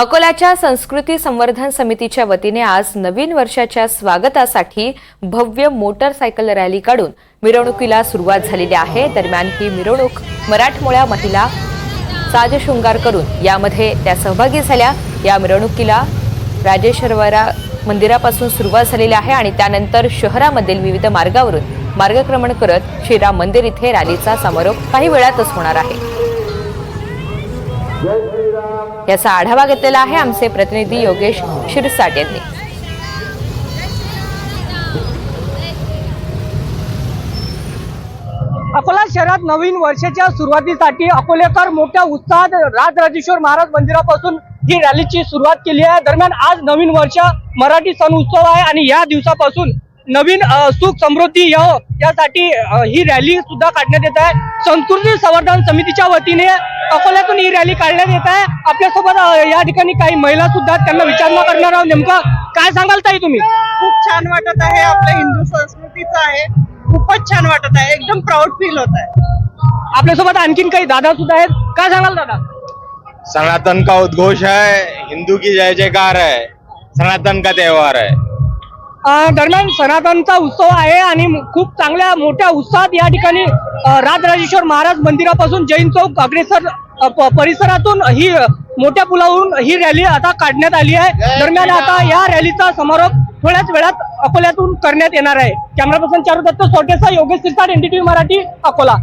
अकोल्याच्या संस्कृती संवर्धन समितीच्या वतीने आज नवीन वर्षाच्या स्वागतासाठी भव्य मोटरसायकल रॅली काढून मिरवणुकीला सुरुवात झालेली आहे. दरम्यान ही मिरवणूक मराठमोळ्या महिला साजशृंगार करून यामध्ये त्या सहभागी झाल्या. या मिरवणुकीला राजेश्वरवरा मंदिरापासून सुरुवात झालेली आहे आणि त्यानंतर शहरामधील विविध मार्गावरून मार्गक्रमण करत श्रीराम मंदिर इथे रॅलीचा समारोप काही वेळातच होणार आहे. याचा आढावा घेतलेला आहे आमचे प्रतिनिधी योगेश शिरसाट यांनी. अकोला शहरात नवीन वर्षाच्या सुरुवातीसाठी अकोलेकर मोठ्या उत्साहात राजराजेश्वर महाराज मंदिरापासून ही रॅलीची सुरुवात केली आहे. दरम्यान आज नवीन वर्ष मराठी सण उत्सव आहे आणि या दिवसापासून नवीन सुख समृद्धी यावं यासाठी ही रॅली सुद्धा काढण्यात येत आहे. संस्कृती संवर्धन समितीच्या वतीने अकोल्यातून ही रॅली काढण्यात येत आहे. आपल्यासोबत या ठिकाणी काही महिला सुद्धा. त्यांना विचारणा करणार आहोत नेमकं. काय सांगाल ताई तुम्ही? खूप छान वाटत आहे. आपल्या हिंदू संस्कृतीचं आहे. खूपच छान वाटत आहे. एकदम प्राऊड फील होत आहे. आपल्यासोबत आणखीन काही दादा सुद्धा आहेत. काय सांगाल दादा? सनातन का उद्घोष है? हिंदू की जय जयकार है। सनातन का त्योहार है। दरम्यान सनातनचा उत्सव आहे आणि खूप चांगल्या मोठ्या उत्साहात या ठिकाणी राजराजेश्वर महाराज मंदिरापासून जैन चौक अग्रेसर परिसरातून ही मोठ्या पुलावरून ही रॅली आता काढण्यात आली आहे. दरम्यान आता या रॅलीचा समारोप थोड्याच वेळात अकोल्यातून करण्यात येणार आहे. कॅमेरा पर्सन चारू दत्त सोटेचा योगेश सिरसाट एनडीटीव्ही मराठी अकोला.